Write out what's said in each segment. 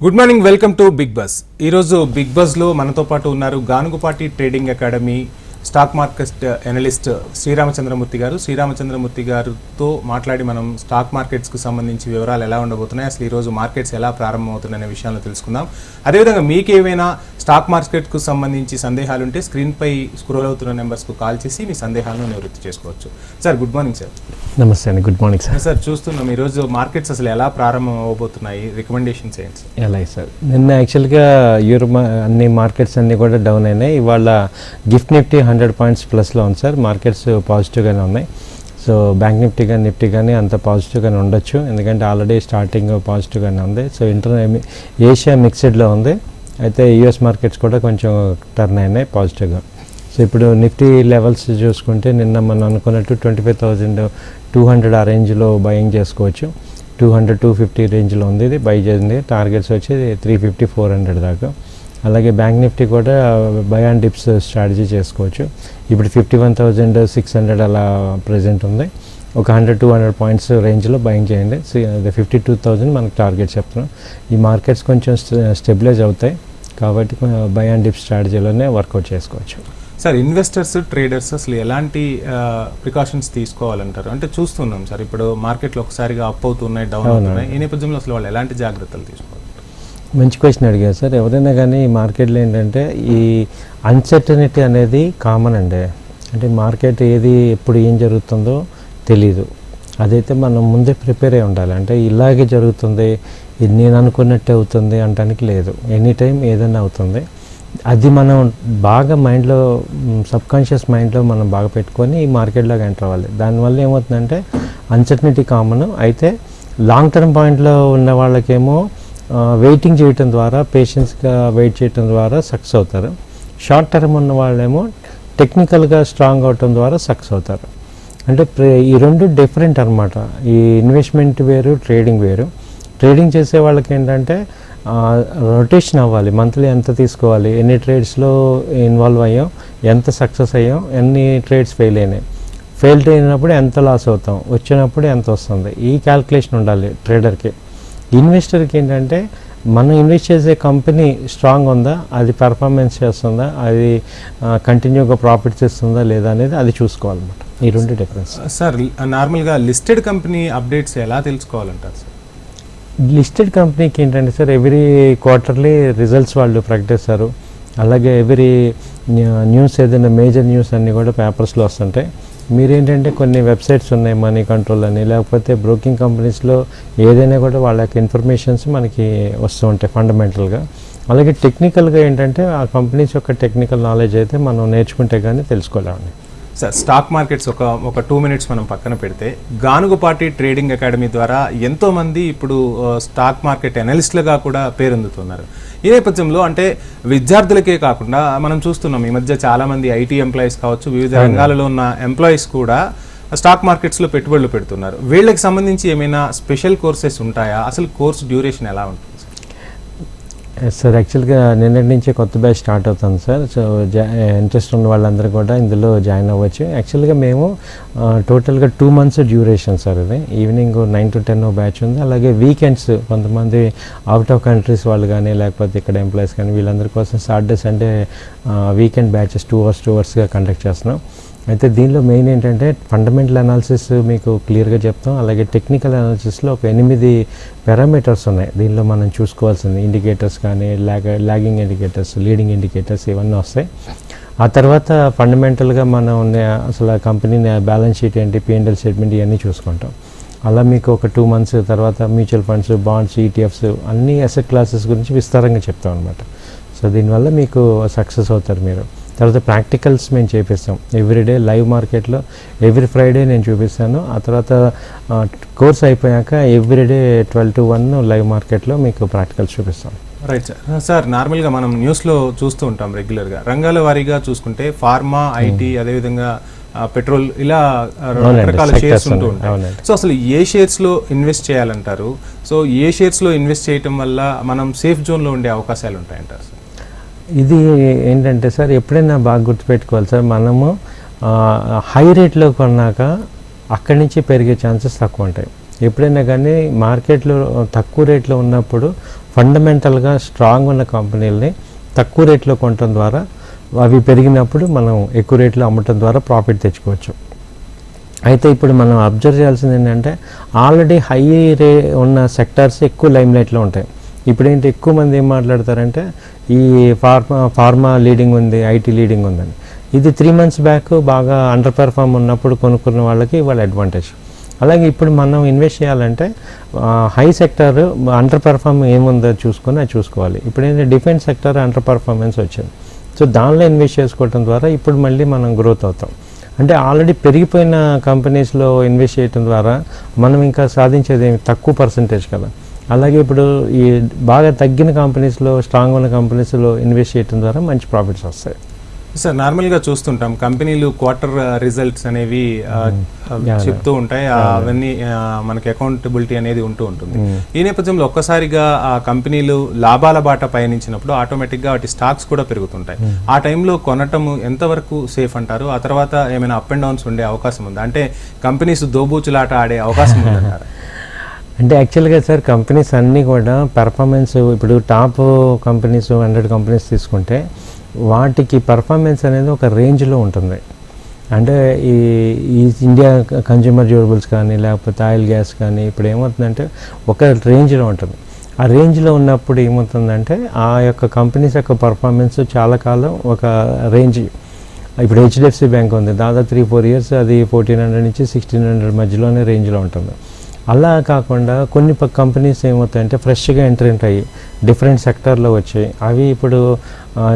Good morning welcome to big bus ఈరోజు big బస్లో మనతో పాటు ఉన్నారు Ganugupati trading academy stock market analyst Sriramachandramurthy garu. Sriramachandramurthy గారితో మాట్లాడి మనం స్టాక్ మార్కెట్స్కు సంబంధించి వివరాలు ఎలా ఉండబోతున్నాయి అసలు ఈరోజు మార్కెట్స్ ఎలా ప్రారంభమవుతున్నాయనే విషయాలను తెలుసుకుందాం. అదేవిధంగా మీకు ఏవైనా స్టాక్ మార్కెట్కు సంబంధించి సందేహాలు ఉంటే స్క్రీన్పై స్క్రోల్ అవుతున్న నెంబర్స్కు కాల్ చేసి మీ సందేహాలను నివృత్తి చేసుకోవచ్చు. Sir good morning sir. నమస్తే అండి గుడ్ మార్నింగ్ సార్. సార్ చూస్తున్నాం ఈరోజు మార్కెట్స్ అసలు ఎలా ప్రారంభం అవబోతున్నాయి రికమెండేషన్స్ ఏంటి? ఎలా సార్? నిన్న యాక్చువల్గా యూరో అన్ని మార్కెట్స్ అన్నీ కూడా డౌన్ అయినాయి. ఇవాళ GIFT Nifty hundred hundred points ప్లస్లో ఉంది సార్. మార్కెట్స్ పాజిటివ్గానే ఉన్నాయి. సో బ్యాంక్ నిఫ్టీ కానీ నిఫ్టీ కానీ అంత పాజిటివ్గానే ఉండొచ్చు. ఎందుకంటే ఆల్రెడీ స్టార్టింగ్ పాజిటివ్గానే ఉంది. సో ఇంటర్ ఏషియా మిక్స్డ్లో ఉంది. అయితే యూఎస్ మార్కెట్స్ కూడా కొంచెం టర్న్ అయినాయి పాజిటివ్గా. సో ఇప్పుడు నిఫ్టీ లెవెల్స్ చూసుకుంటే నిన్న మనం అనుకున్నట్టు twenty five thousand two hundred ఆ రేంజ్లో బయింగ్ చేసుకోవచ్చు. టూ హండ్రెడ్ టూ ఫిఫ్టీ రేంజ్లో ఉంది ఇది. బై చేసింది. టార్గెట్స్ వచ్చి త్రీ ఫిఫ్టీ ఫోర్ హండ్రెడ్ దాకా. అలాగే బ్యాంక్ నిఫ్టీ కూడా బై అండ్ డిప్స్ స్ట్రాటజీ చేసుకోవచ్చు. ఇప్పుడు fifty one thousand six hundred అలా ప్రజెంట్ ఉంది. ఒక హండ్రెడ్ టూ హండ్రెడ్ పాయింట్స్ రేంజ్లో బయింగ్ చేయండి. అదే ఫిఫ్టీ టూ థౌజండ్ మనకు టార్గెట్ చెప్తున్నాం. ఈ మార్కెట్స్ కొంచెం స్టెబిలైజ్ అవుతాయి. కాబట్టి బై అండ్ డిప్ స్ట్రాటజీలోనే వర్కౌట్ చేసుకోవచ్చు. సార్ ఇన్వెస్టర్స్ ట్రేడర్స్ అసలు ఎలాంటి ప్రికాషన్స్ తీసుకోవాలంటారు? అంటే చూస్తున్నాం సార్ ఇప్పుడు మార్కెట్లో ఒకసారిగా అప్ అవుతున్నాయి డౌన్. అవుతున్నాయి. ఈ నేపథ్యంలో అసలు వాళ్ళు ఎలాంటి జాగ్రత్తలు తీసుకోవాలి? మంచి క్వశ్చన్ అడిగారు సార్. ఎవరైనా కానీ ఈ మార్కెట్లో ఏంటంటే ఈ అన్సర్టనిటీ అనేది కామన్ అండి. అంటే మార్కెట్ ఏది ఎప్పుడు ఏం జరుగుతుందో తెలీదు. అదైతే మనం ముందే ప్రిపేర్ అయి ఉండాలి. అంటే ఇలాగే జరుగుతుంది ఇది నేను అనుకున్నట్టు అవుతుంది అంటానికి లేదు. ఎనీ టైం ఏదైనా అవుతుంది. అది మనం బాగా మైండ్లో సబ్ కాన్షియస్ మైండ్లో మనం బాగా పెట్టుకొని ఈ మార్కెట్లోకి ఎంటర్ అవ్వాలి. దానివల్ల ఏమవుతుందంటే అన్సర్టనిటీ కామన్ అయితే లాంగ్ టర్మ్ పాయింట్లో ఉన్న వాళ్ళకేమో వెయిటింగ్ చేయటం ద్వారా పేషెన్స్గా వెయిట్ చేయటం ద్వారా సక్సెస్ అవుతారు. షార్ట్ టర్మ్ ఉన్న వాళ్ళేమో టెక్నికల్గా స్ట్రాంగ్ అవటం ద్వారా సక్సెస్ అవుతారు. అంటే ప్రే- ఈ రెండు డిఫరెంట్ అన్నమాట. ఈ ఇన్వెస్ట్మెంట్ వేరు ట్రేడింగ్ వేరు. ట్రేడింగ్ చేసే వాళ్ళకి ఏంటంటే రొటేషన్ అవ్వాలి. మంత్లీ ఎంత తీసుకోవాలి? ఎన్ని ట్రేడ్స్లో ఇన్వాల్వ్ అయ్యాం? ఎంత సక్సెస్ అయ్యాం? ఎన్ని ట్రేడ్స్ ఫెయిల్ అయినాయి? ఫెయిల్ అయినప్పుడు ఎంత లాస్ అవుతాం? వచ్చినప్పుడు ఎంత వస్తుంది? ఈ క్యాల్కులేషన్ ఉండాలి ట్రేడర్కి ఇన్వెస్టర్కి ఏంటంటే మనం ఇన్వెస్ట్ చేసే కంపెనీ స్ట్రాంగ్ ఉందా? అది పెర్ఫార్మెన్స్ చేస్తుందా? అది కంటిన్యూగా ప్రాఫిట్స్ ఇస్తుందా లేదా అనేది అది చూసుకోవాలన్నమాట. ఈ రెండు డిఫరెన్స్. సార్ నార్మల్గా లిస్టెడ్ కంపెనీ అప్డేట్స్ ఎలా తెలుసుకోవాలంటారు సార్? లిస్టెడ్ కంపెనీకి ఏంటంటే సార్ ఎవ్రీ క్వార్టర్లీ రిజల్ట్స్ వాళ్ళు ప్రకటిస్తారు. అలాగే ఎవ్రీ న్యూస్ ఏదైనా మేజర్ న్యూస్ అన్నీ కూడా పేపర్స్లో వస్తుంటాయి. మీరేంటంటే కొన్ని వెబ్సైట్స్ ఉన్నాయి మనీ కంట్రోల్ అని లేకపోతే బ్రోకింగ్ కంపెనీస్లో ఏదైనా కూడా వాళ్ళ యొక్క ఇన్ఫర్మేషన్స్ మనకి వస్తూ ఉంటాయి ఫండమెంటల్గా. అలాగే టెక్నికల్గా ఏంటంటే ఆ కంపెనీస్ యొక్క టెక్నికల్ నాలెడ్జ్ అయితే మనం నేర్చుకుంటే కానీ తెలుసుకోలేమండి. సార్ స్టాక్ మార్కెట్స్ ఒక ఒక టూ మినిట్స్ మనం పక్కన పెడితే గానుగుపాటి ట్రేడింగ్ అకాడమీ ద్వారా ఎంతో మంది ఇప్పుడు స్టాక్ మార్కెట్ అనలిస్టులుగా కూడా పేరొందుతున్నారు. ఈ నేపథ్యంలో అంటే విద్యార్థులకే కాకుండా మనం చూస్తున్నాం ఈ మధ్య చాలా మంది ఐటీ ఎంప్లాయీస్ కావచ్చు వివిధ రంగాలలో ఉన్న ఎంప్లాయీస్ కూడా స్టాక్ మార్కెట్స్లో పెట్టుబడులు పెడుతున్నారు. వీళ్ళకి సంబంధించి ఏమైనా స్పెషల్ కోర్సెస్ ఉంటాయా? అసలు కోర్స్ డ్యూరేషన్ ఎలా ఉంటుంది? సార్? యాక్చువల్గా నిన్నటి నుంచే కొత్త బ్యాచ్ స్టార్ట్ అవుతుంది సార్ సో ఇంట్రెస్ట్ ఉన్న వాళ్ళందరూ కూడా ఇందులో జాయిన్ అవ్వచ్చు. యాక్చువల్గా మేము టోటల్గా టూ మంత్స్ డ్యూరేషన్ సార్ ఇది. Evening nine to ten batch ఉంది. అలాగే వీకెండ్స్ కొంతమంది అవుట్ ఆఫ్ కంట్రీస్ వాళ్ళు కానీ లేకపోతే ఇక్కడ ఎంప్లాయీస్ కానీ వీళ్ళందరి కోసం Saturday Sunday weekend batches two hours two అవర్స్గా conduct చేస్తున్నాం. అయితే దీనిలో మెయిన్ ఏంటంటే ఫండమెంటల్ అనాలిసిస్ మీకు క్లియర్గా చెప్తాం. అలాగే టెక్నికల్ అనాలిసిస్లో ఒక ఎనిమిది పారామీటర్స్ ఉన్నాయి. దీనిలో మనం చూసుకోవాల్సింది ఇండికేటర్స్ కానీ లాగ లాగింగ్ ఇండికేటర్స్ లీడింగ్ ఇండికేటర్స్ ఇవన్నీ వస్తాయి. ఆ తర్వాత ఫండమెంటల్గా మనం ఉన్న- అసలు ఆ కంపెనీ బ్యాలెన్స్ షీట్ ఏంటి పిఎన్ఎల్ స్టేట్మెంట్ ఇవన్నీ చూసుకుంటాం. అలా మీకు ఒక టూ మంత్స్ తర్వాత మ్యూచువల్ ఫండ్స్ బాండ్స్ ఈటీఎఫ్స్ అన్ని అసెట్ క్లాసెస్ గురించి విస్తారంగా చెప్తాం అనమాట సో దీనివల్ల మీకు సక్సెస్ అవుతారు మీరు. తర్వాత ప్రాక్టికల్స్ మేము చేపిస్తాం. ఎవ్రీడే లైవ్ మార్కెట్లో ఎవ్రీ ఫ్రైడే నేను చూపిస్తాను. ఆ తర్వాత కోర్స్ అయిపోయాక everyday twelve to one live మార్కెట్లో మీకు ప్రాక్టికల్స్ చూపిస్తాం. Right sir. సార్ నార్మల్గా మనం న్యూస్లో చూస్తూ ఉంటాం రెగ్యులర్గా. రంగాల వారీగా చూసుకుంటే ఫార్మా ఐటీ అదేవిధంగా పెట్రోల్ ఇలా రకరకాల షేర్స్ ఉంటూ. ఉంటాయి. సో అసలు ఏ షేర్స్లో ఇన్వెస్ట్ చేయాలంటారు? సో ఏ షేర్స్లో ఇన్వెస్ట్ చేయటం వల్ల మనం సేఫ్ జోన్లో ఉండే అవకాశాలు ఉంటాయంటారు సార్? ఇది ఏంటంటే సార్ ఎప్పుడైనా బాగా గుర్తుపెట్టుకోవాలి సార్ మనము హై రేట్లో కొన్నాక అక్కడి నుంచి పెరిగే ఛాన్సెస్ తక్కువ ఉంటాయి. ఎప్పుడైనా కానీ మార్కెట్లో తక్కువ రేట్లో ఉన్నప్పుడు ఫండమెంటల్గా స్ట్రాంగ్ ఉన్న కంపెనీలని తక్కువ రేట్లో కొనటం ద్వారా అవి పెరిగినప్పుడు మనం ఎక్కువ రేట్లో అమ్మటం ద్వారా ప్రాఫిట్ తెచ్చుకోవచ్చు. అయితే ఇప్పుడు మనం అబ్జర్వ్ చేయాల్సింది ఏంటంటే ఆల్రెడీ హై రే ఉన్న సెక్టార్స్ ఎక్కువ లైమ్ లైట్లో ఉంటాయి. ఇప్పుడు ఏంటి ఎక్కువ మంది ఏం మాట్లాడతారంటే ఈ ఫార్మా ఫార్మా లీడింగ్ ఉంది ఐటీ లీడింగ్ ఉందని. ఇది త్రీ మంత్స్ బ్యాక్ బాగా అండర్ పెర్ఫామ్ ఉన్నప్పుడు కొనుక్కున్న వాళ్ళకి వాళ్ళ అడ్వాంటేజ్ అలాగే ఇప్పుడు మనం ఇన్వెస్ట్ చేయాలంటే హై సెక్టర్ అండర్ పెర్ఫామ్ ఏముందో చూసుకొని అది చూసుకోవాలి. ఇప్పుడు ఏంటంటే డిఫెన్స్ సెక్టర్ అండర్ పర్ఫార్మెన్స్ వచ్చింది. సో దానిలో ఇన్వెస్ట్ చేసుకోవడం ద్వారా ఇప్పుడు మళ్ళీ మనం గ్రోత్ అవుతాం. అంటే ఆల్రెడీ పెరిగిపోయిన కంపెనీస్లో ఇన్వెస్ట్ చేయడం ద్వారా మనం ఇంకా సాధించేది తక్కువ పర్సంటేజ్ కదా. అలాగే ఇప్పుడు ఈ బాగా తగ్గిన కంపెనీస్లో స్ట్రాంగ్ ఉన్న కంపెనీస్లో ఇన్వెస్ట్ చేయడం ద్వారా మంచి ప్రాఫిట్స్ వస్తాయి. సార్ నార్మల్గా చూస్తుంటాం. కంపెనీలు క్వార్టర్ రిజల్ట్స్ అనేవి ఆ, Yeah, చెప్తూ ఉంటాయి. అవన్నీ మనకి అకౌంటబిలిటీ అనేది ఉంటూ ఉంటుంది. ఈ నేపథ్యంలో ఒక్కసారిగా ఆ కంపెనీలు లాభాల బాట పయనించినప్పుడు ఆటోమేటిక్గా వాటి స్టాక్స్ కూడా పెరుగుతుంటాయి. ఆ టైంలో కొనటము ఎంతవరకు సేఫ్ అంటారు? ఆ తర్వాత ఏమైనా అప్ అండ్ డౌన్స్ ఉండే అవకాశం ఉందా? అంటే కంపెనీస్ దోబూచులాట ఆడే అవకాశం ఉందంటారా? అంటే యాక్చువల్గా సార్ కంపెనీస్ అన్నీ కూడా పెర్ఫార్మెన్స్ ఇప్పుడు టాప్ కంపెనీస్ హండ్రెడ్ కంపెనీస్ తీసుకుంటే వాటికి పర్ఫార్మెన్స్ అనేది ఒక రేంజ్లో ఉంటుంది. అంటే ఈ ఈ ఇండియా కన్జ్యూమర్ డ్యూరబుల్స్ కానీ లేకపోతే ఆయిల్ గ్యాస్ కానీ ఇప్పుడు ఏమవుతుందంటే ఒక రేంజ్లో ఉంటుంది. ఆ రేంజ్లో ఉన్నప్పుడు ఏమవుతుందంటే ఆ యొక్క కంపెనీస్ యొక్క పర్ఫార్మెన్స్ చాలా కాలం ఒక రేంజ్ ఇప్పుడు హెచ్డిఎఫ్సి బ్యాంక్ ఉంది. దాదాపు త్రీ ఫోర్ ఇయర్స్ అది ఫోర్టీన్ హండ్రెడ్ నుంచి సిక్స్టీన్ హండ్రెడ్ మధ్యలోనే రేంజ్లో ఉంటుంది. అలా కాకుండా కొన్ని కంపెనీస్ ఏమవుతాయంటే ఫ్రెష్గా ఎంట్రీ అయ్యి డిఫరెంట్ సెక్టార్లో వచ్చాయి అవి ఇప్పుడు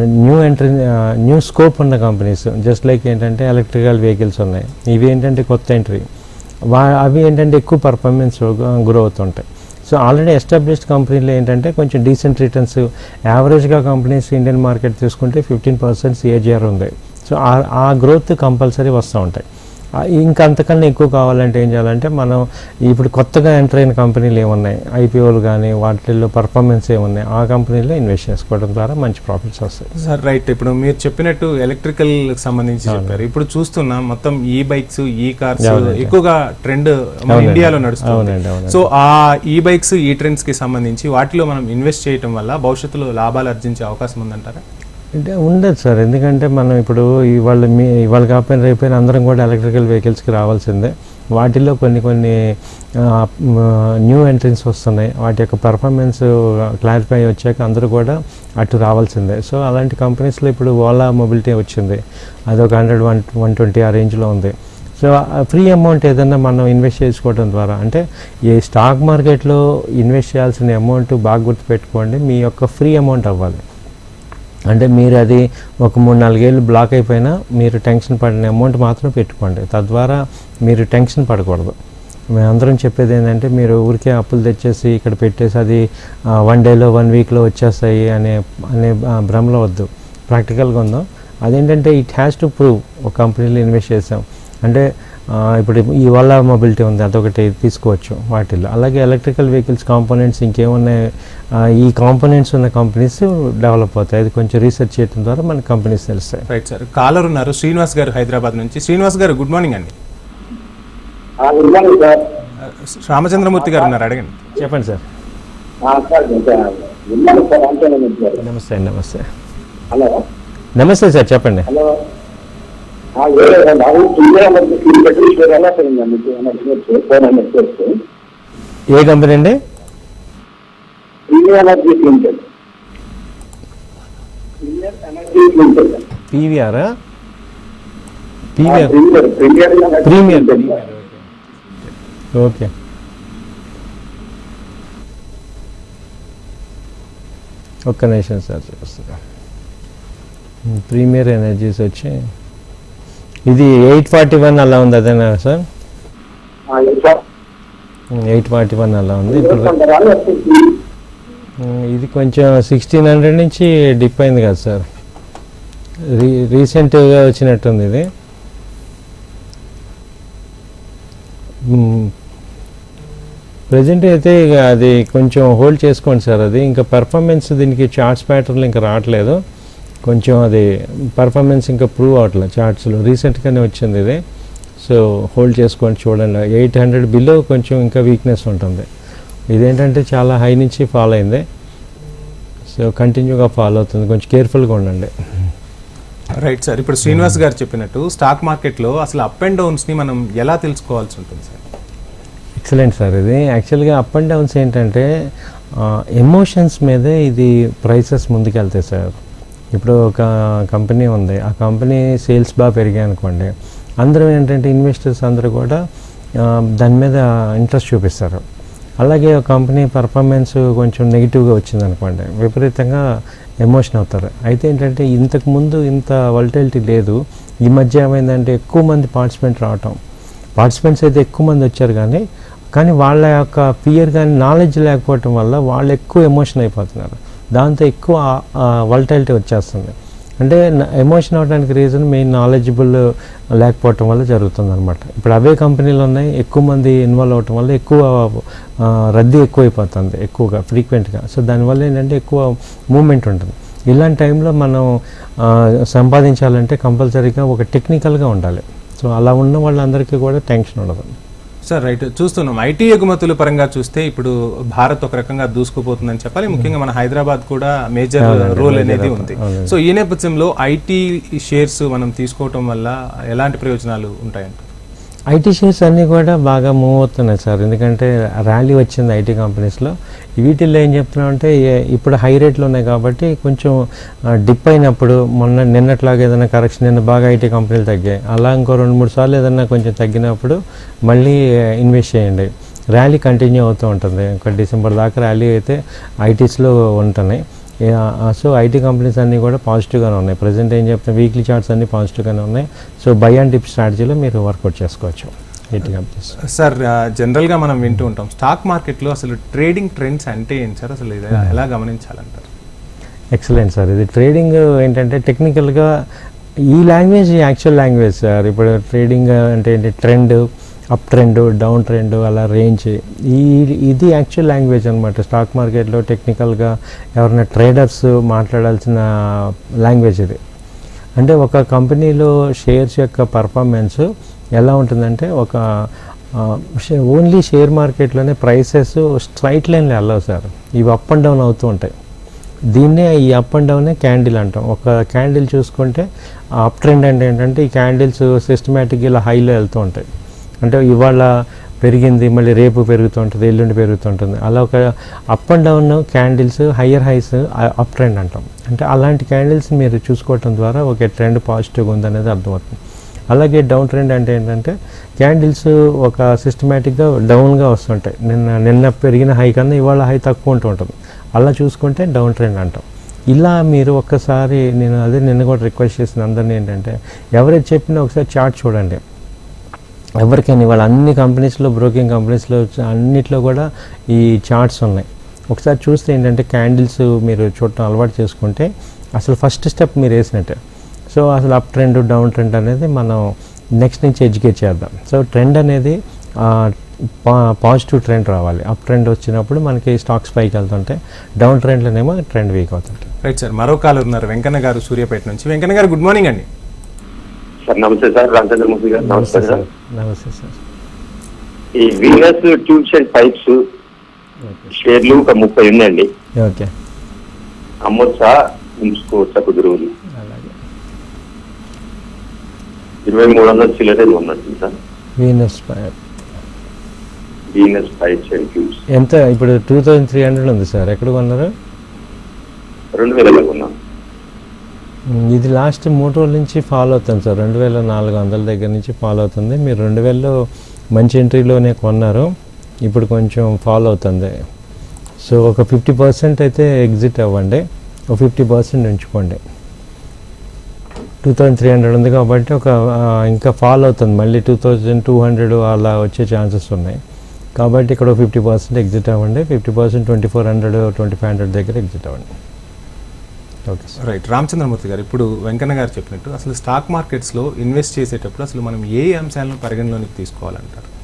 న్యూ ఎంట్రీ న్యూ స్కోప్ ఉన్న కంపెనీస్ జస్ట్ లైక్ ఏంటంటే ఎలక్ట్రికల్ వెహికల్స్ ఉన్నాయి. ఇవి ఏంటంటే కొత్త ఎంట్రీ వా అవి ఏంటంటే ఎక్కువ పర్ఫార్మెన్స్ గ్రో అవుతుంటాయి సో ఆల్రెడీ ఎస్టాబ్లిష్డ్ కంపెనీలు ఏంటంటే కొంచెం డీసెంట్ రిటర్న్స్ యావరేజ్గా కంపెనీస్ ఇండియన్ మార్కెట్ తీసుకుంటే ఫిఫ్టీన్ పర్సెంట్ సిఏజిఆర్ ఉంది. సో ఆ- ఆ గ్రోత్ కంపల్సరీ వస్తూ ఉంటాయి. ఇంకా అంతకన్నా ఎక్కువ కావాలంటే ఏం చేయాలంటే మనం ఇప్పుడు కొత్తగా ఎంటర్ అయిన కంపెనీలు ఏమున్నాయి? ఐపీఓలు కానీ వాటిల్లో పర్ఫార్మెన్స్ ఏమున్నాయి? ఆ కంపెనీలో ఇన్వెస్ట్ చేసుకోవడం ద్వారా మంచి ప్రాఫిట్స్ వస్తాయి. Sir right. ఇప్పుడు మీరు చెప్పినట్టు ఎలక్ట్రికల్ సంబంధించి చెప్పారు. ఇప్పుడు చూస్తున్నాం మొత్తం ఈ బైక్స్ ఈ కార్స్. ఎక్కువగా ట్రెండ్. ఇండియాలో నడుస్తుంది సో ఆ ఈ బైక్స్ ఈ ట్రెండ్స్కి సంబంధించి వాటిలో మనం ఇన్వెస్ట్ చేయటం వల్ల భవిష్యత్తులో లాభాలు ఆర్జించే అవకాశం ఉందంటారా? అంటే ఉండదు సార్. ఎందుకంటే మనం ఇప్పుడు ఇవాళ మీ ఇవాళ కాకపోయినా రేపైనా అందరం కూడా ఎలక్ట్రికల్ వెహికల్స్కి రావాల్సిందే. వాటిల్లో కొన్ని కొన్ని న్యూ ఎంట్రీస్ వస్తున్నాయి. వాటి యొక్క పర్ఫార్మెన్స్ క్లారిఫై వచ్చాక అందరూ కూడా అటు రావాల్సిందే. సో అలాంటి కంపెనీస్లో ఇప్పుడు ఓలా మొబిలిటీ వచ్చింది. అది ఒక హండ్రెడ్ వన్ వన్ ట్వంటీ ఆ రేంజ్లో ఉంది. సో ఫ్రీ అమౌంట్ ఏదైనా మనం ఇన్వెస్ట్ చేసుకోవడం ద్వారా అంటే ఈ స్టాక్ మార్కెట్లో ఇన్వెస్ట్ చేయాల్సిన అమౌంట్ బాగా గుర్తుపెట్టుకోండి. మీ యొక్క ఫ్రీ అమౌంట్ అవ్వాలి. అంటే మీరు అది ఒక మూడు నాలుగేళ్ళు బ్లాక్ అయిపోయినా మీరు టెన్షన్ పడిన అమౌంట్ మాత్రం పెట్టుకోండి. తద్వారా మీరు టెన్షన్ పడకూడదు. మేమందరం చెప్పేది ఏంటంటే మీరు ఊరికే అప్పులు తెచ్చేసి ఇక్కడ పెట్టేసి అది వన్ డేలో వన్ వీక్లో వచ్చేస్తాయి అనే అనే భ్రమలో వద్దు. ప్రాక్టికల్గా ఉందాం. అదేంటంటే ఇట్ హ్యాస్ టు ప్రూవ్ ఒక కంపెనీలో ఇన్వెస్ట్ చేసాం. అంటే ఇప్పుడు ఈ ఓలా మొబిలిటీ ఉంది అదొకటి తీసుకోవచ్చు వాటిల్లో. అలాగే ఎలక్ట్రికల్ వెహికల్స్ కాంపోనెంట్స్ ఇంకేమున్నాయి? ఈ కాంపోనెంట్స్ ఉన్న కంపెనీస్ డెవలప్ అవుతాయి. అది కొంచెం రీసెర్చ్ చేయడం ద్వారా మనకి కంపెనీస్ తెలుస్తాయి. రైట్ సార్ కాలర్ ఉన్నారు. శ్రీనివాస్ గారు హైదరాబాద్ నుంచి. శ్రీనివాస్ గారు గుడ్ మార్నింగ్ అండి. ఆ, గుడ్ మార్నింగ్ సార్ ఆ, రామచంద్రమూర్తి గారు ఉన్నారు. అడగండి. చెప్పండి సార్ నమస్తే అండి నమస్తే హలో. నమస్తే సార్ చెప్పండి. హలో. ఏ కంపెనీ అండి? పీవీఆరా ప్రీమియర్. ఓకే ఒక్క నిమిషం సార్ చూస్తున్నా. ప్రీమియర్ ఎనర్జీస్ వచ్చి ఇది ఎయిట్ ఫార్టీ వన్ అలా ఉంది అదేనా సార్? ఎయిట్ ఫార్టీ వన్ అలా ఉంది. ఇప్పుడు ఇది కొంచెం సిక్స్టీన్ హండ్రెడ్ నుంచి డిప్ అయింది కదా సార్. రీ రీసెంట్గా వచ్చినట్టుంది ఇది. ప్రజెంట్ అయితే ఇక అది కొంచెం హోల్డ్ చేసుకోండి సార్ అది. ఇంకా పర్ఫార్మెన్స్ దీనికి చార్ట్స్ ప్యాటర్న్లు ఇంకా రావట్లేదు. కొంచెం అది పర్ఫార్మెన్స్ ఇంకా ప్రూవ్ అవ్వట్లేదు చార్ట్స్లో రీసెంట్గానే వచ్చింది ఇది. సో హోల్డ్ చేసుకోండి చూడండి. ఎయిట్ హండ్రెడ్ బిలో కొంచెం ఇంకా వీక్నెస్ ఉంటుంది. ఇదేంటంటే చాలా హై నుంచి ఫాల్ అయింది. సో కంటిన్యూగా ఫాలో అవుతుంది. కొంచెం కేర్ఫుల్గా ఉండండి. రైట్ సార్ ఇప్పుడు శ్రీనివాస్ గారు చెప్పినట్టు స్టాక్ మార్కెట్లో అసలు అప్ అండ్ డౌన్స్ని మనం ఎలా తెలుసుకోవాల్సి ఉంటుంది సార్ ఎక్సలెంట్ సార్ ఇది యాక్చువల్గా అప్ అండ్ డౌన్స్ ఏంటంటే ఎమోషన్స్ మీదే ఇది ప్రైసెస్ ముందుకెళ్తాయి సార్ ఇప్పుడు ఒక కంపెనీ ఉంది. ఆ కంపెనీ సేల్స్ బాగా పెరిగాయి అనుకోండి. అందరూ ఏంటంటే ఇన్వెస్టర్స్ అందరూ కూడా దాని మీద ఇంట్రెస్ట్ చూపిస్తారు. అలాగే ఒక కంపెనీ పర్ఫార్మెన్స్ కొంచెం నెగిటివ్గా వచ్చిందనుకోండి విపరీతంగా ఎమోషన్ అవుతారు. అయితే ఏంటంటే ఇంతకు ముందు ఇంత వల్టాలిటీ లేదు. ఈ మధ్య ఏమైందంటే ఎక్కువ మంది పార్టిసిపెంట్ రావటం. పార్టిసిపెంట్స్ అయితే ఎక్కువ మంది వచ్చారు కానీ కానీ వాళ్ళ యొక్క ఫియర్ కానీ నాలెడ్జ్ లేకపోవటం వల్ల వాళ్ళు ఎక్కువ ఎమోషన్ అయిపోతున్నారు. దాంతో ఎక్కువ వల్టైలిటీ వచ్చేస్తుంది. అంటే ఎమోషన్ అవడానికి రీజన్ మెయిన్ నాలెడ్జబుల్ లేకపోవటం వల్ల జరుగుతుంది అనమాట ఇప్పుడు అవే కంపెనీలు ఉన్నాయి ఎక్కువ మంది ఇన్వాల్వ్ అవటం వల్ల ఎక్కువ రద్దీ ఎక్కువైపోతుంది ఎక్కువగా ఫ్రీక్వెంట్గా సో దానివల్ల ఏంటంటే ఎక్కువ మూమెంట్ ఉంటుంది. ఇలాంటి టైంలో మనం సంపాదించాలంటే కంపల్సరీగా ఒక టెక్నికల్గా ఉండాలి. సో అలా ఉన్న వాళ్ళందరికీ కూడా టెన్షన్ ఉండదు. సార్ రైట్ చూస్తున్నాం. ఐటీ ఎగుమతుల పరంగా చూస్తే ఇప్పుడు భారత్ ఒక రకంగా దూసుకుపోతుందని చెప్పాలి. ముఖ్యంగా మన హైదరాబాద్ కూడా మేజర్ రోల్ అనేది ఉంది. సో ఈ నేపథ్యంలో ఐటీ షేర్స్ మనం తీసుకోవటం వల్ల ఎలాంటి ప్రయోజనాలు ఉంటాయంట ఐటీ షేర్స్ అన్నీ కూడా బాగా మూవ్ అవుతున్నాయి సార్. ఎందుకంటే ర్యాలీ వచ్చింది ఐటీ కంపెనీస్లో వీటిల్లో ఏం చెప్తున్నామంటే ఇప్పుడు హై రేట్లు ఉన్నాయి కాబట్టి కొంచెం డిప్ అయినప్పుడు మొన్న నిన్నట్లాగా ఏదైనా కరెక్షన్ నిన్న బాగా ఐటీ కంపెనీలు తగ్గాయి. అలా ఇంకో రెండు మూడు సార్లు ఏదైనా కొంచెం తగ్గినప్పుడు మళ్ళీ ఇన్వెస్ట్ చేయండి. ర్యాలీ కంటిన్యూ అవుతూ ఉంటుంది. ఒక డిసెంబర్ దాకా ర్యాలీ అయితే ఐటీస్లో ఉంటున్నాయి. సో ఐటీ కంపెనీస్ అన్నీ కూడా పాజిటివ్గానే ఉన్నాయి. ప్రజెంట్ ఏం చెప్తాం? వీక్లీ చార్ట్స్ అన్నీ పాజిటివ్గానే ఉన్నాయి. సో బై అండ్ టిప్ స్ట్రాటజీలో మీరు వర్కౌట్ చేసుకోవచ్చు. ఐటీ కంపెనీస్ సార్ జనరల్గా మనం వింటూ ఉంటాం. స్టాక్ మార్కెట్లో అసలు ట్రేడింగ్ ట్రెండ్స్ అంటే ఏంటి సార్ అసలు ఇది ఎలా- ఎలా గమనించాలంటారు? ఎక్సలెంట్ సార్ ఇది ట్రేడింగ్ ఏంటంటే టెక్నికల్గా ఈ లాంగ్వేజ్ యాక్చువల్ లాంగ్వేజ్ సార్ ఇప్పుడు ట్రేడింగ్ అంటే ఏంటి? Trend up trend down trend అలా రేంజ్. ఈ ఇది యాక్చువల్ లాంగ్వేజ్ అనమాట స్టాక్ మార్కెట్లో టెక్నికల్గా ఎవరైనా ట్రేడర్స్ మాట్లాడాల్సిన లాంగ్వేజ్ ఇది. అంటే ఒక కంపెనీలో షేర్స్ యొక్క పర్ఫార్మెన్స్ ఎలా ఉంటుందంటే ఒక ఓన్లీ షేర్ మార్కెట్లోనే ప్రైసెస్ స్ట్రైట్ లైన్లో వెళ్ళవు సార్. ఇవి అప్ అండ్ డౌన్ అవుతూ ఉంటాయి. దీన్నే ఈ అప్ అండ్ డౌనే క్యాండిల్ అంటాం. ఒక క్యాండిల్ చూసుకుంటే అప్ ట్రెండ్ అంటే ఏంటంటే ఈ క్యాండిల్స్ సిస్టమేటిక్ ఇలా హైలో వెళ్తూ ఉంటాయి. అంటే ఇవాళ పెరిగింది మళ్ళీ రేపు పెరుగుతుంటుంది ఎల్లుండి పెరుగుతుంటుంది. అలా ఒక up and down candles higher highs up trend అంటాం. అంటే అలాంటి క్యాండిల్స్ మీరు చూసుకోవటం ద్వారా ఒక ట్రెండ్ పాజిటివ్గా ఉందనేది అర్థమవుతుంది. అలాగే డౌన్ ట్రెండ్ అంటే ఏంటంటే క్యాండిల్స్ ఒక సిస్టమేటిక్గా డౌన్గా వస్తుంటాయి. నిన్న నిన్న పెరిగిన హై కన్నా ఇవాళ హై తక్కువ ఉంటూ ఉంటుంది. అలా చూసుకుంటే డౌన్ ట్రెండ్ అంటాం. ఇలా మీరు ఒక్కసారి నేను అదే నిన్న కూడా రిక్వెస్ట్ చేసిన అందరినీ ఏంటంటే ఎవరైతే చెప్పినా ఒకసారి చార్ట్ చూడండి. ఎవరికైనా ఇవాళ అన్ని కంపెనీస్లో బ్రోకింగ్ కంపెనీస్లో అన్నిట్లో కూడా ఈ చార్ట్స్ ఉన్నాయి. ఒకసారి చూస్తే ఏంటంటే క్యాండిల్స్ మీరు చూడటం అలవాటు చేసుకుంటే అసలు ఫస్ట్ స్టెప్ మీరు వేసినట్టే. సో అసలు అప్ ట్రెండ్ డౌన్ ట్రెండ్ అనేది మనం నెక్స్ట్ నుంచి ఎడ్యుకేట్ చేద్దాం. సో ట్రెండ్ అనేది పాజిటివ్ ట్రెండ్ రావాలి. అప్ ట్రెండ్ వచ్చినప్పుడు మనకి స్టాక్స్ పైకి వెళ్తుంటే డౌన్ ట్రెండ్లోనేమో ట్రెండ్ వీక్ అవుతుంటాయి. రైట్ సార్ మరో కాలు ఉన్నారు వెంకన్న గారు సూర్యాపేట నుంచి. వెంకన్న గారు గుడ్ మార్నింగ్ అండి. సార్ నమస్తే సార్ రామచంద్రమూర్తి గారు నమస్తే సార్. నమస్తే సార్. ఈ వీనస్ ట్యూబ్స్ అండ్ పైప్స్ షేర్లు ఒక ముప్పై ఉందండి ఓకే. అమ్మొచ్చా ఉంచుకోవచ్చా కుదురువులు ఇరవై మూడు వందల చిల్లర ఉన్నట్టు sir. Venus Venus pipes and tubes. ఎంత? ఇప్పుడు టూ థౌజండ్ త్రీ హండ్రెడ్ ఉంది సార్. ఎక్కడ కొన్నారు? రెండు వేల కొన్నాం. మ్, ఇది లాస్ట్ మూడు రోజుల నుంచి ఫాలో అవుతుంది సార్. రెండు వేల నాలుగు వందల దగ్గర నుంచి ఫాలో అవుతుంది. మీరు రెండు వేలలో మంచి ఎంట్రీలోనే కొన్నారు. ఇప్పుడు కొంచెం ఫాలో అవుతుంది. సో ఒక ఫిఫ్టీ పర్సెంట్ అయితే ఎగ్జిట్ అవ్వండి. ఒక ఫిఫ్టీ పర్సెంట్ ఉంచుకోండి. టూ థౌజండ్ త్రీ హండ్రెడ్ ఉంది కాబట్టి ఒక ఇంకా ఫాలో అవుతుంది. మళ్ళీ టూ థౌజండ్ టూ హండ్రెడ్ అలా వచ్చే ఛాన్సెస్ ఉన్నాయి. కాబట్టి ఇక్కడ ఫిఫ్టీ పర్సెంట్ ఎగ్జిట్ అవ్వండి. Fifty percent twenty four hundred twenty five hundred దగ్గర ఎగ్జిట్ అవ్వండి. రైట్ రామచంద్రమూర్తి గారు ఇప్పుడు వెంకన్న గారు చెప్పినట్టు అసలు స్టాక్ మార్కెట్స్లో ఇన్వెస్ట్ చేసేటప్పుడు అసలు మనం ఏ అంశాలను పరిగణలోనికి తీసుకోవాలంటారు?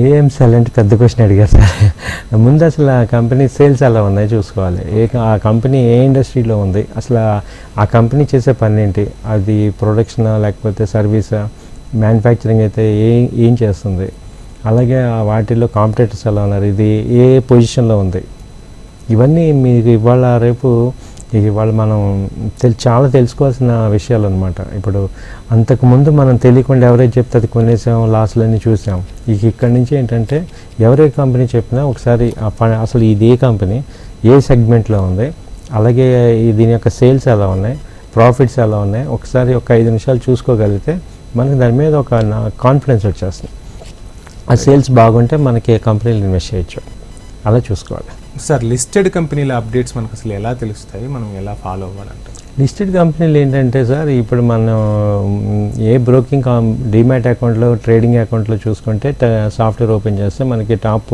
ఏ అంశాలు అంటే పెద్ద క్వశ్చన్ అడిగారు సార్. ముందు అసలు ఆ కంపెనీ సేల్స్ ఎలా ఉన్నాయి చూసుకోవాలి. ఏ ఆ కంపెనీ ఏ ఇండస్ట్రీలో ఉంది? అసలు ఆ- కంపెనీ చేసే పని ఏంటి? అది ప్రొడక్షన్ లేకపోతే సర్వీసా మ్యానుఫ్యాక్చరింగ్ అయితే ఏ ఏం చేస్తుంది? అలాగే వాటిల్లో కాంపిటేటర్స్ ఎలా ఉన్నారు? ఇది ఏ పొజిషన్లో ఉంది? ఇవన్నీ మీకు ఇవాళ రేపు ఇవాళ మనం తెల్ చాలా తెలుసుకోవాల్సిన విషయాలు అనమాట ఇప్పుడు అంతకుముందు మనం తెలియకుండా ఎవరైతే చెప్తే అది కొనేసాం లాస్లన్నీ చూసాం. ఇక ఇక్కడి నుంచి ఏంటంటే ఎవరే కంపెనీ చెప్పినా ఒకసారి అసలు ఇది ఏ కంపెనీ ఏ సెగ్మెంట్లో ఉంది అలాగే దీని యొక్క సేల్స్ ఎలా ఉన్నాయి ప్రాఫిట్స్ ఎలా ఉన్నాయి ఒకసారి ఒక ఐదు నిమిషాలు చూసుకోగలిగితే మనకి దాని మీద ఒక కాన్ఫిడెన్స్ వచ్చేస్తుంది. ఆ సేల్స్ బాగుంటే మనకి ఏ కంపెనీలు ఇన్వెస్ట్ చేయొచ్చు. అలా చూసుకోవాలి. సార్ లిస్టెడ్ కంపెనీల అప్డేట్స్ మనకు అసలు ఎలా తెలుస్తాయి? మనం ఎలా ఫాలో అవ్వాలంటే లిస్టెడ్ కంపెనీలు ఏంటంటే సార్ ఇప్పుడు మనం ఏ బ్రోకింగ్ డిమాట్ అకౌంట్లో ట్రేడింగ్ అకౌంట్లో చూసుకుంటే సాఫ్ట్వేర్ ఓపెన్ చేస్తే మనకి టాప్